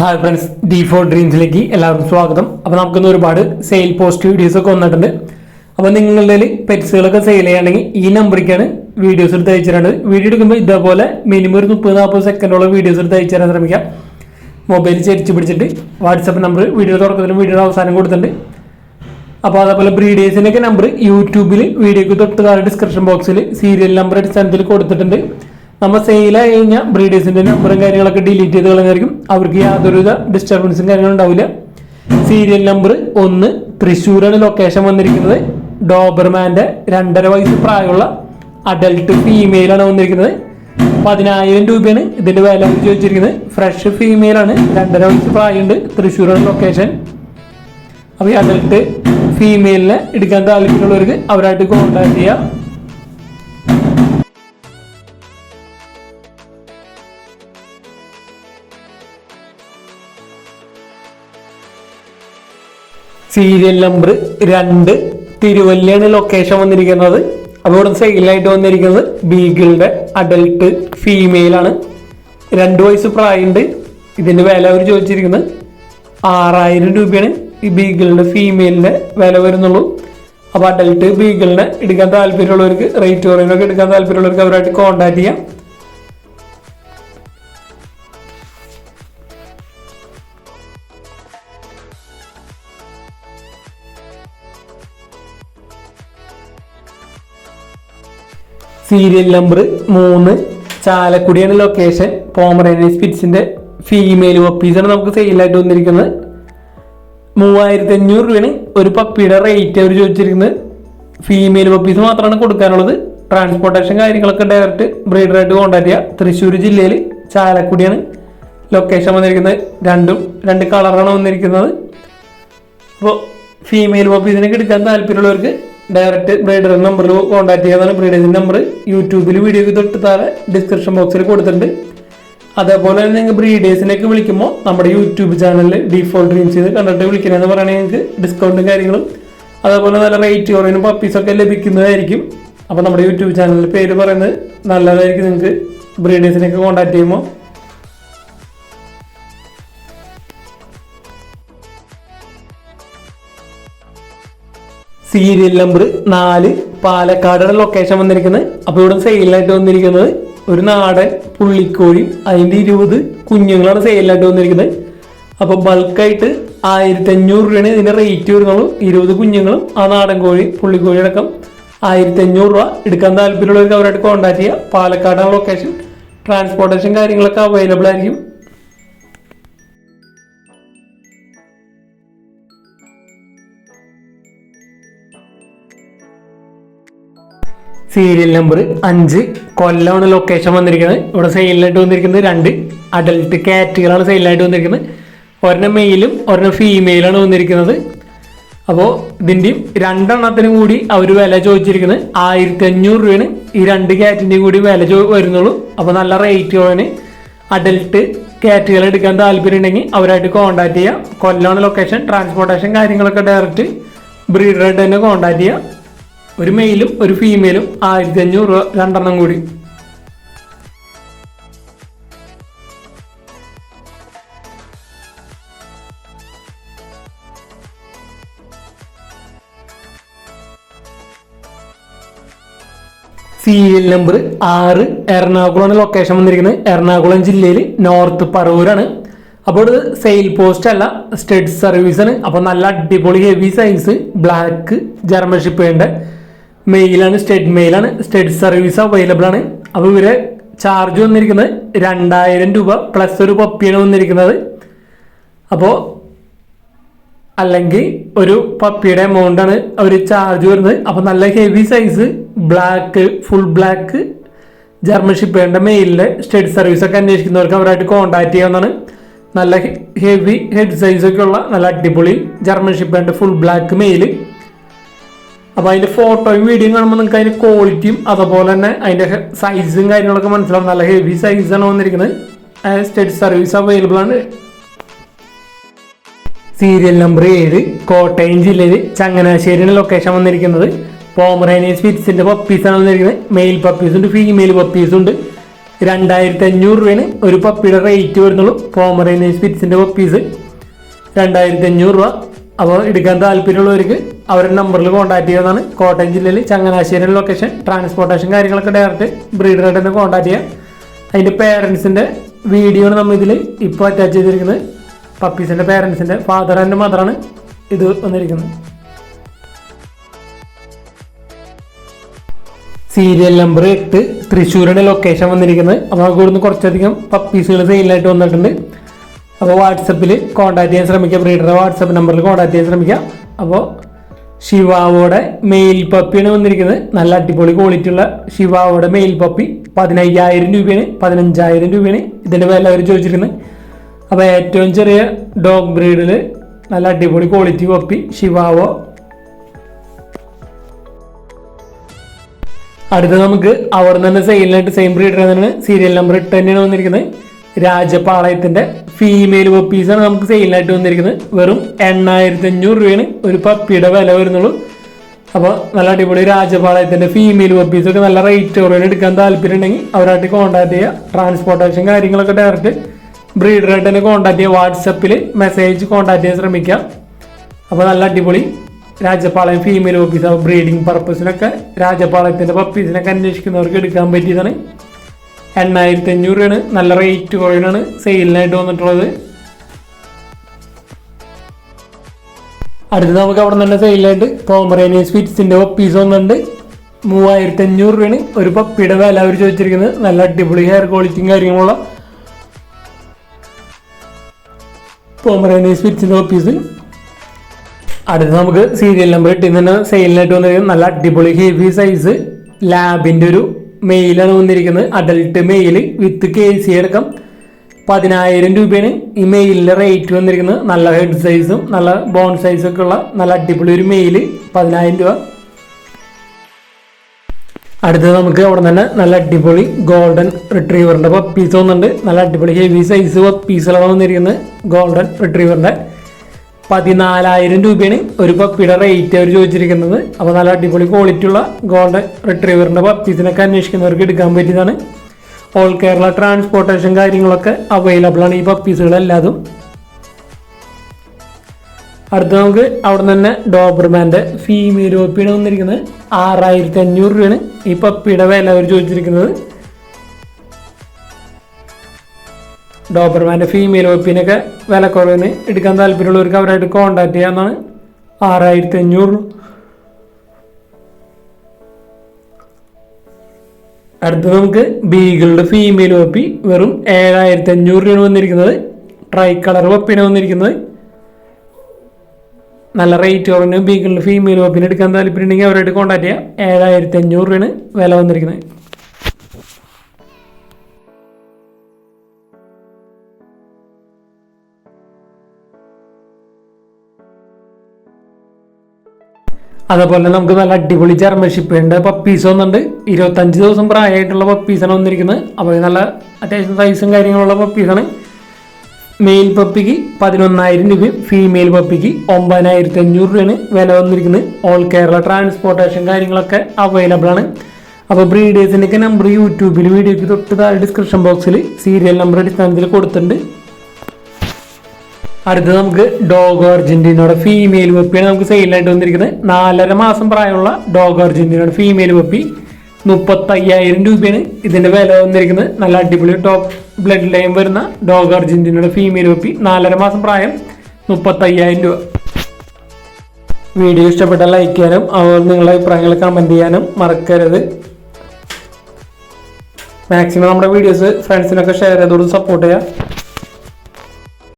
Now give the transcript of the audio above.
Hi friends D four ഡ്രീംസിലേക്ക് എല്ലാവർക്കും സ്വാഗതം. അപ്പോൾ നമുക്കിന്ന് ഒരുപാട് സെയിൽ പോസ്റ്റ് വീഡിയോസ് ഒക്കെ വന്നിട്ടുണ്ട്. അപ്പോൾ നിങ്ങളുടെ പെറ്റ്സുകളൊക്കെ സെയിൽ ചെയ്യണമെങ്കിൽ ഈ നമ്പറിലേക്കാണ് വീഡിയോസ് എടുത്ത് അയച്ചിട്ടുണ്ട് വീഡിയോ എടുക്കുമ്പോൾ ഇതേപോലെ മിനിമം ഒരു മുപ്പത് നാൽപ്പത് സെക്കൻഡോളം വീഡിയോസ് എടുത്ത് അയച്ചു തരാൻ ശ്രമിക്കാം. മൊബൈൽ ചരിച്ച് പിടിച്ചിട്ട് വാട്സപ്പ് നമ്പർ വീഡിയോ തുടക്കത്തിലും വീഡിയോയുടെ അവസാനം കൊടുത്തിട്ടുണ്ട്. അപ്പോൾ അതേപോലെ ബ്രീഡേഴ്സിന്റെയൊക്കെ നമ്പർ യൂട്യൂബിൽ വീഡിയോക്ക് തൊട്ട് താഴെ ഡിസ്ക്രിപ്ഷൻ ബോക്സിൽ സീരിയൽ നമ്പർ അടിസ്ഥാനത്തിൽ കൊടുത്തിട്ടുണ്ട്. നമ്മൾ സെയിൽ ആയി കഴിഞ്ഞാൽ ബ്രീഡേഴ്സിന്റെ നമ്പറും കാര്യങ്ങളൊക്കെ ഡിലീറ്റ് ചെയ്ത് കളഞ്ഞായിരിക്കും. അവർക്ക് യാതൊരുവിധ ഡിസ്റ്റർബൻസും കാര്യങ്ങളും ഉണ്ടാവില്ല. സീരിയൽ നമ്പർ ഒന്ന് തൃശ്ശൂരാണ് ലൊക്കേഷൻ വന്നിരിക്കുന്നത്. ഡോബർമാന്റെ രണ്ടര വയസ്സ് പ്രായമുള്ള അഡൽട്ട് ഫീമെയിലാണ് വന്നിരിക്കുന്നത്. പതിനായിരം രൂപയാണ് ഇതിന്റെ വില ചോദിച്ചിരിക്കുന്നത് ഫ്രഷ് ഫീമെയിലാണ് രണ്ടര വയസ്സ് പ്രായമുണ്ട് തൃശ്ശൂരാണ് ലൊക്കേഷൻ അപ്പോൾ ഈ അഡൽട്ട് ഫീമെയിലിനെ എടുക്കാൻ താല്പര്യമുള്ളവർക്ക് അവരായിട്ട് കോൺടാക്ട് ചെയ്യാം. സീരിയൽ നമ്പർ രണ്ട് തിരുവല്ലയാണ് ലൊക്കേഷൻ വന്നിരിക്കുന്നത്. അപ്പോൾ ഇവിടെ സെയിലായിട്ട് വന്നിരിക്കുന്നത് ബീഗിളുടെ അഡൽട്ട് ഫീമെയിൽ ആണ്. രണ്ട് വയസ്സ് പ്രായമുണ്ട്. ഇതിന്റെ വില അവർ ചോദിച്ചിരിക്കുന്നത് ആറായിരം രൂപയാണ് ഈ ബീഗിളിന്റെ ഫീമെയിലിന്റെ വില വരുന്നുള്ളൂ. അപ്പോൾ അഡൽട്ട് ബീഗിളിനെ എടുക്കാൻ താല്പര്യമുള്ളവർക്ക് റേറ്റ് കുറയുന്നൊക്കെ എടുക്കാൻ താല്പര്യമുള്ളവർക്ക് അവരായിട്ട് കോൺടാക്ട് ചെയ്യാം. സീരിയൽ നമ്പർ മൂന്ന്. ചാലക്കുടിയാണ് ലൊക്കേഷൻ പോമറേനിയൻ സ്പിറ്റ്സിന്റെ ഫീമെയിൽ പപ്പീസാണ് നമുക്ക് സെയിലായിട്ട് വന്നിരിക്കുന്നത്. മൂവായിരത്തി അഞ്ഞൂറ് രൂപയാണ് ഒരു പപ്പിയുടെ റേറ്റ് അവർ ചോദിച്ചിരിക്കുന്നത്. ഫീമെയിൽ പപ്പീസ് മാത്രമാണ് കൊടുക്കാനുള്ളത്. ട്രാൻസ്പോർട്ടേഷൻ കാര്യങ്ങളൊക്കെ ഡയറക്റ്റ് ബ്രീഡറായിട്ട് കോൺടാക്ട് ചെയ്യുക തൃശ്ശൂർ ജില്ലയിൽ ചാലക്കുടിയാണ് ലൊക്കേഷൻ വന്നിരിക്കുന്നത്. രണ്ടും രണ്ട് കളറാണ് വന്നിരിക്കുന്നത്. അപ്പോൾ ഫീമെയിൽ പപ്പീസിനൊക്കെ എടുക്കാൻ താല്പര്യമുള്ളവർക്ക് ഡയറക്റ്റ് ബ്രീഡർ നമ്പറിൽ കോൺടാക്ട് ചെയ്യാതാണ് ബ്രീഡേഴ്സിന്റെ നമ്പർ യൂട്യൂബിൽ വീഡിയോക്ക് തൊട്ട് താഴെ ഡിസ്ക്രിപ്ഷൻ ബോക്സിൽ കൊടുത്തിട്ടുണ്ട്. അതേപോലെ തന്നെ നിങ്ങൾക്ക് ബ്രീഡേഴ്സിനെയൊക്കെ വിളിക്കുമ്പോൾ നമ്മുടെ യൂട്യൂബ് ചാനലിൽ ഡിഫോൾട്ട് ഡ്രീംസ് ചെയ്ത് കണ്ടിട്ട് വിളിക്കണമെന്ന് പറയുകയാണെങ്കിൽ നിങ്ങൾക്ക് ഡിസ്കൗണ്ടും കാര്യങ്ങളും അതേപോലെ നല്ല റേറ്റ് കുറവിനും പപ്പീസൊക്കെ ലഭിക്കുന്നതായിരിക്കും. അപ്പോൾ നമ്മുടെ യൂട്യൂബ് ചാനലിൽ പേര് പറയുന്നത് നല്ലതായിരിക്കും നിങ്ങൾക്ക് ബ്രീഡേഴ്സിനെയൊക്കെ കോൺടാക്ട് ചെയ്യുമ്പോൾ സീരിയൽ നമ്പർ നാല് പാലക്കാടാണ് ലൊക്കേഷൻ വന്നിരിക്കുന്നത്. അപ്പോൾ ഇവിടെ സെയിലായിട്ട് വന്നിരിക്കുന്നത് ഒരു നാടൻ പുള്ളിക്കോഴിയും അതിന്റെ ഇരുപത് കുഞ്ഞുങ്ങളാണ് സെയിലായിട്ട് വന്നിരിക്കുന്നത്. അപ്പോൾ ബൾക്കായിട്ട് ആയിരത്തി അഞ്ഞൂറ് രൂപയാണ് ഇതിന്റെ റേറ്റ് വരുന്നുള്ളൂ. ഇരുപത് കുഞ്ഞുങ്ങളും ആ നാടൻ കോഴി പുള്ളിക്കോഴി അടക്കം ആയിരത്തി അഞ്ഞൂറ് രൂപ. എടുക്കാൻ താല്പര്യമുള്ളവർക്ക് അവരായിട്ട് കോൺടാക്ട് ചെയ്യുക പാലക്കാടാണ് ലൊക്കേഷൻ ട്രാൻസ്പോർട്ടേഷൻ കാര്യങ്ങളൊക്കെ അവൈലബിൾ ആയിരിക്കും. സീരിയൽ നമ്പർ അഞ്ച്. കൊല്ലമാണ് ലൊക്കേഷൻ വന്നിരിക്കുന്നത്. ഇവിടെ സെയിലായിട്ട് വന്നിരിക്കുന്നത് രണ്ട് അഡൽട്ട് കാറ്റുകളാണ് സെയിലായിട്ട് വന്നിരിക്കുന്നത്. ഒരെണ്ണം മെയിലും ഒരെണ്ണം ഫീമെയിലാണ് വന്നിരിക്കുന്നത്. അപ്പോൾ ഇതിന്റെയും രണ്ടെണ്ണത്തിനും കൂടി അവർ വില ചോദിച്ചിരിക്കുന്നത്. ആയിരത്തി അഞ്ഞൂറ് രൂപയാണ്. ഈ രണ്ട് കാറ്റിന്റെയും കൂടി വില ചോ വരുന്നുള്ളൂ. അപ്പോൾ നല്ല റേറ്റ് കുറവിന് അഡൽട്ട് കാറ്റുകൾ എടുക്കാൻ താല്പര്യം ഉണ്ടെങ്കിൽ അവരായിട്ട് കോൺടാക്ട് ചെയ്യുക കൊല്ലമാണ് ലൊക്കേഷൻ ട്രാൻസ്പോർട്ടേഷൻ കാര്യങ്ങളൊക്കെ ഡയറക്റ്റ് ബ്രീഡറായിട്ട് തന്നെ കോൺടാക്ട് ചെയ്യുക ഒരു മെയിലും ഒരു ഫീമെയിലും ആയിരത്തി അഞ്ഞൂറ് രൂപ രണ്ടെണ്ണം കൂടി. സീരിയൽ നമ്പർ ആറ് എറണാകുളമാണ് ലൊക്കേഷൻ വന്നിരിക്കുന്നത്. എറണാകുളം ജില്ലയിൽ നോർത്ത് പറവൂരാണ്. അപ്പോൾ ഇത് സെയിൽ പോസ്റ്റ് അല്ല സ്റ്റഡ് സർവീസ് ആണ്. അപ്പോൾ നല്ല അടിപൊളി ഹെവി സൈസ് ബ്ലാക്ക് ജർമ്മൻ ഷിപ്പേന്റെ മെയിലാണ് സ്റ്റെഡ് മെയിലാണ് സ്റ്റെഡ് സർവീസ് അവൈലബിൾ ആണ്. അപ്പോൾ ഇവരെ ചാർജ് വന്നിരിക്കുന്നത് രണ്ടായിരം രൂപ പ്ലസ് ഒരു പപ്പിയാണ് വന്നിരിക്കുന്നത്. അപ്പോൾ അല്ലെങ്കിൽ ഒരു പപ്പിയുടെ എമൗണ്ട് ആണ് അവർ ചാർജ് വരുന്നത്. അപ്പോൾ നല്ല heavy size black full black German ഷിപ്പേന്റെ മെയിലിലെ സ്റ്റേറ്റ് സർവീസ് ഒക്കെ അന്വേഷിക്കുന്നവർക്ക് അവരായിട്ട് കോൺടാക്ട് ചെയ്യാവുന്നതാണ്. നല്ല ഹെവി ഹെഡ് സൈസ് ഒക്കെ ഉള്ള നല്ല അടിപൊളി ജർമ്മൻ ഷിപ്പേന്റെ ഫുൾ ബ്ലാക്ക് മെയിൽ അപ്പോൾ അതിന്റെ ഫോട്ടോയും വീഡിയോയും കാണുമ്പോൾ നിങ്ങൾക്ക് അതിന്റെ ക്വാളിറ്റിയും അതുപോലെ തന്നെ അതിന്റെ സൈസും കാര്യങ്ങളൊക്കെ മനസ്സിലാവും. നല്ല ഹെവി സൈസാണ് വന്നിരിക്കുന്നത്. സ്റ്റേറ്റ് സർവീസ് അവൈലബിൾ ആണ്. സീരിയൽ നമ്പർ ഏഴ് കോട്ടയം ജില്ലയിൽ ചങ്ങനാശ്ശേരിയാണ് ലൊക്കേഷൻ വന്നിരിക്കുന്നത്. പോമറേനിയൻ സ്പിറ്റ്സിന്റെ പപ്പീസാണ് വന്നിരിക്കുന്നത്. മെയിൽ പപ്പീസ് ഉണ്ട് ഫീമെയിൽ പപ്പീസ് ഉണ്ട്. രണ്ടായിരത്തി അഞ്ഞൂറ് രൂപയാണ് ഒരു പപ്പിയുടെ റേറ്റ് വരുന്നുള്ളൂ. പോമറേനിയ സ്പിറ്റ്സിന്റെ പപ്പീസ് രണ്ടായിരത്തി അഞ്ഞൂറ് രൂപ. അപ്പോൾ എടുക്കാൻ താല്പര്യമുള്ളവർക്ക് അവരുടെ നമ്പറിൽ കോൺടാക്ട് ചെയ്യുന്നതാണ് കോട്ടയം ജില്ലയിൽ ചങ്ങനാശ്ശേരി ലൊക്കേഷൻ ട്രാൻസ്പോർട്ടേഷൻ കാര്യങ്ങളൊക്കെ ഡയറക്റ്റ് ബ്രീഡറായിട്ട് തന്നെ കോൺടാക്ട് ചെയ്യാം. അതിന്റെ പേരൻസിന്റെ വീഡിയോ ആണ് നമ്മൾ ഇതിൽ ഇപ്പോൾ അറ്റാച്ച് ചെയ്തിരിക്കുന്നത്. പപ്പീസിന്റെ പേരൻസിന്റെ ഫാദർ ആൻഡ് മദറാണ് ഇത് വന്നിരിക്കുന്നത്. സീരിയൽ നമ്പർ എട്ട് തൃശ്ശൂരാണ് ലൊക്കേഷൻ വന്നിരിക്കുന്നത്. അപ്പോൾ നമുക്ക് ഇവിടുന്ന് കുറച്ചധികം പപ്പീസുകൾ സെയിലായിട്ട് വന്നിട്ടുണ്ട്. അപ്പോൾ വാട്സപ്പിൽ കോൺടാക്ട് ചെയ്യാൻ ശ്രമിക്കുക ബ്രീഡറുടെ വാട്സപ്പ് നമ്പറിൽ കോൺടാക്ട് ചെയ്യാൻ ശ്രമിക്കുക അപ്പോൾ ശിവാവോടെ മെയിൽ പപ്പിയാണ് വന്നിരിക്കുന്നത്. നല്ല അടിപൊളി ക്വാളിറ്റി ഉള്ള ശിവാവോടെ മെയിൽ പപ്പി പതിനയ്യായിരം രൂപയാണ്. പതിനഞ്ചായിരം രൂപയാണ് ഇതിന്റെ വില അവർ ചോദിച്ചിരിക്കുന്നത്. അപ്പോൾ ഏറ്റവും ചെറിയ ഡോഗ് ബ്രീഡിൽ നല്ല അടിപൊളി ക്വാളിറ്റി പപ്പി ശിവാവോ. അടുത്ത നമുക്ക് അവർ തന്നെ സെയിലിനായിട്ട് സെയിം ബ്രീഡർ തന്നെയാണ് സീരിയൽ നമ്പർ ഇട്ട് തന്നെയാണ് വന്നിരിക്കുന്നത്. രാജപാളയത്തിന്റെ ഫീമെയിൽ പപ്പീസാണ് നമുക്ക് സെയിലിനായിട്ട് വന്നിരിക്കുന്നത്. വെറും എണ്ണായിരത്തി അഞ്ഞൂറ് രൂപയാണ്. ഒരു പപ്പിയുടെ വില വരുന്നുള്ളൂ. അപ്പോൾ നല്ല അടിപൊളി രാജപാളയത്തിന്റെ ഫീമെയിൽ പപ്പീസ് ഒക്കെ നല്ല റേറ്റ് കുറവിന് എടുക്കാൻ താല്പര്യം ഉണ്ടെങ്കിൽ അവരായിട്ട് കോൺടാക്ട് ചെയ്യുക. ട്രാൻസ്പോർട്ടേഷൻ കാര്യങ്ങളൊക്കെ ഡയറക്റ്റ് ബ്രീഡറായിട്ട് തന്നെ കോൺടാക്ട് ചെയ്യുക. വാട്സപ്പിൽ മെസ്സേജ് കോൺടാക്ട് ചെയ്യാൻ ശ്രമിക്കുക. അപ്പോൾ നല്ല അടിപൊളി രാജപാളയം ഫീമെയിൽ പപ്പീസ് ബ്രീഡിംഗ് പർപ്പസിനൊക്കെ രാജപാളയത്തിന്റെ പപ്പീസിനൊക്കെ അന്വേഷിക്കുന്നവർക്ക് എടുക്കാൻ പറ്റിയതാണ്. എണ്ണായിരത്തി അഞ്ഞൂറ് രൂപയാണ്. നല്ല റേറ്റ് കുറയുന്നതാണ് സെയിലിനായിട്ട് വന്നിട്ടുള്ളത്. അടുത്ത് നമുക്ക് അവിടെ തന്നെ സെയിലായിട്ട് പോമറേനിയൻ സ്വീറ്റ്സിന്റെ പപ്പീസ് വന്നിട്ടുണ്ട്. മൂവായിരത്തി അഞ്ഞൂറ് രൂപയാണ് ഒരു പപ്പിയുടെ വില അവർ ചോദിച്ചിരിക്കുന്നത്. നല്ല അടിപൊളി ഹെയർ ക്വാളിറ്റിയും കാര്യങ്ങളുള്ള പോമറേനിയൻ സ്വീറ്റ്സിന്റെ പപ്പീസ് അടുത്ത് നമുക്ക് സീരിയൽ നമ്പർ എട്ടിൽ തന്നെ സെയിലിനായിട്ട് വന്നിരിക്കുന്നത്. നല്ല അടിപൊളി ഹെവി സൈസ് ലാബിന്റെ ഒരു മെയിലാണ് വന്നിരിക്കുന്നത്. Adult male with K C അടക്കം പതിനായിരം രൂപയാണ് ഈ മെയിലിന്റെ റേറ്റ് വന്നിരിക്കുന്നത്. നല്ല ഹെഡ് സൈസും നല്ല ബോൺ സൈസും ഒക്കെ ഉള്ള നല്ല അടിപൊളി ഒരു മെയിൽ പതിനായിരം രൂപ. അടുത്തത് നമുക്ക് അവിടെ തന്നെ നല്ല അടിപൊളി ഗോൾഡൻ റിട്രീവറിന്റെ പപ്പീസ് വന്നിട്ടുണ്ട്. നല്ല അടിപൊളി ഹെവി സൈസ് പപ്പീസുകളാണ് വന്നിരിക്കുന്നത്. ഗോൾഡൻ റിട്രീവറിന്റെ പതിനാലായിരം രൂപയാണ് ഒരു പപ്പിയുടെ റേറ്റ് അവർ ചോദിച്ചിരിക്കുന്നത്. അപ്പോൾ നല്ല അടിപൊളി ക്വാളിറ്റി ഉള്ള ഗോൾഡൻ റിട്രീവറിന്റെ പപ്പീസിനൊക്കെ അന്വേഷിക്കുന്നവർക്ക് എടുക്കാൻ പറ്റിയതാണ്. ഓൾ കേരള ട്രാൻസ്പോർട്ടേഷൻ കാര്യങ്ങളൊക്കെ അവൈലബിൾ ആണ് ഈ പപ്പീസുകളെല്ലാതും അടുത്ത നമുക്ക് അവിടെ തന്നെ ഡോബർമാന്റെ ഫീമെയിൽ പപ്പിയാണ് വന്നിരിക്കുന്നത്. ആറായിരത്തി അഞ്ഞൂറ് രൂപയാണ് ഈ പപ്പിയുടെ വില അവർ ചോദിച്ചിരിക്കുന്നത്. ഡോബർമാന്റെ ഫീമെയിൽ ഒപ്പിനൊക്കെ വില കുറവിന് എടുക്കാൻ താല്പര്യമുള്ളവർക്ക് അവരായിട്ട് കോണ്ടാക്ട് ചെയ്യാമെന്നാണ് ആറായിരത്തി അഞ്ഞൂറ് അടുത്ത് നമുക്ക് ബീഗിളുടെ ഫീമെയിൽ പപ്പി വെറും ഏഴായിരത്തി അഞ്ഞൂറ് രൂപയാണ് വന്നിരിക്കുന്നത്. ട്രൈ കളർ പപ്പിയാണ് വന്നിരിക്കുന്നത്. നല്ല റേറ്റ് കുറഞ്ഞ് ബീഗിളിന്റെ ഫീമെയിൽ പപ്പിനെ എടുക്കാൻ താല്പര്യം ഉണ്ടെങ്കിൽ അവരായിട്ട് കോൺടാക്ട് ചെയ്യാം. ഏഴായിരത്തി അഞ്ഞൂറ് രൂപയാണ് വില വന്നിരിക്കുന്നത്. അതേപോലെ നമുക്ക് നല്ല അടിപൊളി ജർമ്മൻ ഉണ്ട്. പപ്പീസ് ഒന്നുണ്ട് ഇരുപത്തഞ്ച് ദിവസം പ്രായമായിട്ടുള്ള പപ്പീസാണ് വന്നിരിക്കുന്നത്. അപ്പോൾ നല്ല അത്യാവശ്യം സൈസും കാര്യങ്ങളുള്ള പപ്പീസാണ് മെയിൽ പപ്പിക്ക് പതിനൊന്നായിരം രൂപയും ഫീമെയിൽ പപ്പിക്ക് ഒമ്പതിനായിരത്തി അഞ്ഞൂറ് രൂപയാണ് വില വന്നിരിക്കുന്നത്. ഓൾ കേരള ട്രാൻസ്പോർട്ടേഷൻ കാര്യങ്ങളൊക്കെ അവൈലബിൾ ആണ്. അപ്പോൾ ബ്രീഡേഴ്സിന്റെയൊക്കെ നമ്പർ യൂട്യൂബിൽ വീഡിയോയ്ക്ക് തൊട്ട് താഴെ ഡിസ്ക്രിപ്ഷൻ ബോക്സിൽ സീരിയൽ നമ്പർ അടിസ്ഥാനത്തിൽ കൊടുത്തിട്ടുണ്ട്. അടുത്തത് നമുക്ക് ഡോഗ് അർജന്റീനയുടെ ഫീമെയിൽ വെപ്പിയാണ് നമുക്ക് സെയിലായിട്ട് വന്നിരിക്കുന്നത്. നാലര മാസം പ്രായമുള്ള ഡോഗ് അർജന്റീനയുടെ ഫീമെയിൽ വെപ്പി മുപ്പത്തയ്യായിരം രൂപയാണ് ഇതിന്റെ വില വന്നിരിക്കുന്നത്. നല്ല അടിപൊളി ടോപ്പ് ബ്ലഡ് ലൈൻ വരുന്ന ഡോഗ് അർജന്റീനയുടെ ഫീമെയിൽ വെപ്പി നാലര മാസം പ്രായം മുപ്പത്തയ്യായിരം രൂപ. വീഡിയോ ഇഷ്ടപ്പെട്ടാൽ ലൈക്ക് ചെയ്യാനും അതുപോലെ നിങ്ങളുടെ അഭിപ്രായങ്ങൾ കമന്റ് ചെയ്യാനും മറക്കരുത്. മാക്സിമം നമ്മുടെ വീഡിയോസ് ഫ്രണ്ട്സിനൊക്കെ ഷെയർ ചെയ്തോട് സപ്പോർട്ട് ചെയ്യുക.